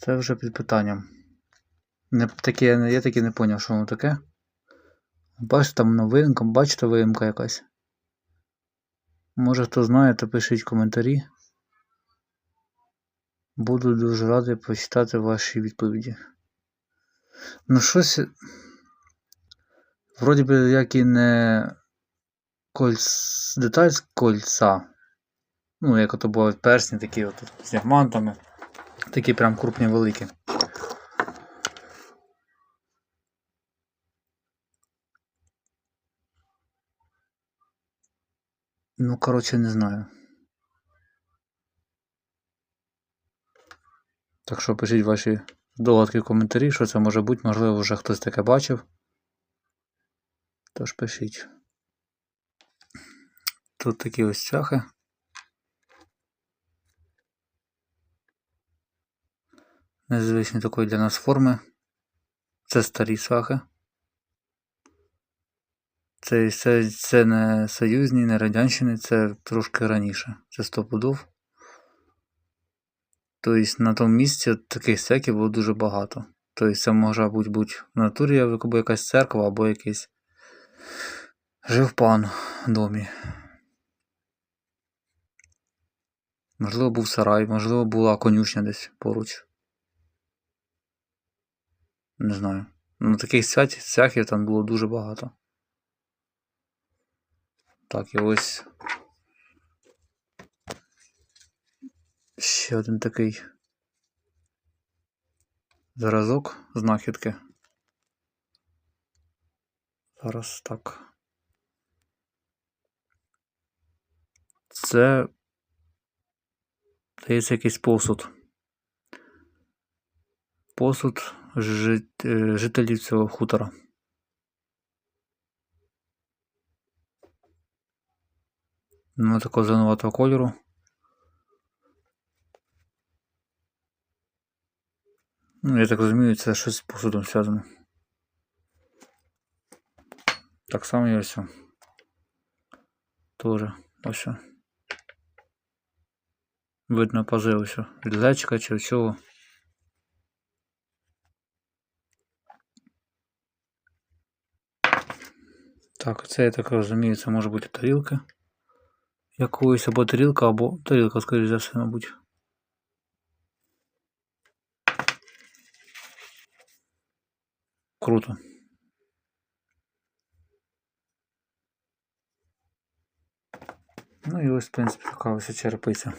Це вже під питанням. Не, таке, я, таки не поняв, що воно таке. Бачите, там новинка, бачите виїмка якась. Може хто знає, то пишіть коментарі. Буду дуже радий почитати ваші відповіді. Ну, щось. Вроді би, як і не кольц... деталь з кольця. Ну, як ото бувають персні, такі от з діамантами. Такі прям крупні великі. Ну, коротше, не знаю. Так що пишіть ваші догадки в коментарі, що це може бути, можливо, вже хтось таке бачив. Тож пишіть. Тут такі ось цяхи. Незвичні такої для нас форми. Це старі цвяхи. Це, це, це не союзні, не радянщини, це трошки раніше. Це 100 пудов. Тобто на тому місці таких всяких було дуже багато. Тобто це може бути будь в натурі або якась церква, або якийсь жив пан в домі. Можливо, був сарай, можливо, була конюшня десь поруч. Не знаю. Ну таких свят, цяхів там було дуже багато. Так, і ось. Ще один такий зразок знахідки. Зараз так. Це здається якийсь посуд. Посуд жителів цього хутора. Ну, такого зеленуватого кольору. Ну, я так розумію, це щось з посудом зв'язано. Так само і ось. о. Тоже ось. о. Видно пази ось. о. Від глечика чи від чого. Так, це я так розумію, це може бути тарілка. Якоїсь або тарілка, або тарілка, скоріш за все, мабуть. Круто. Ну і ось, в принципі, така ось черепиця.